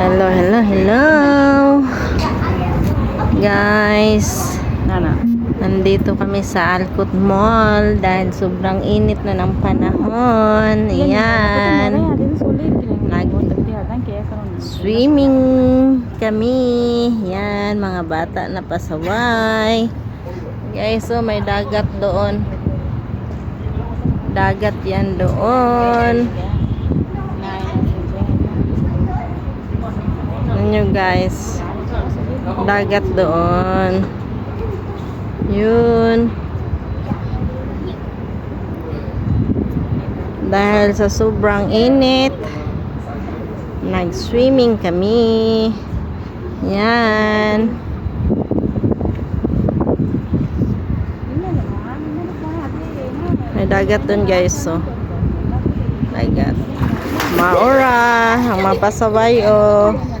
Hello, hello, hello. Guys, Nana. nandito kami sa Alcott Mall dahil sobrang init na ng panahon. Ayan. Nag- Swimming kami. Yan, mga bata na pasaway. Guys, so may dagat doon. Dagat yan doon. Nyo guys? Dagat doon. Yun. Dahil sa sobrang init, nag-swimming kami. Yan. May dagat doon guys, so. Dagat. Maura, ang mapasaway oh.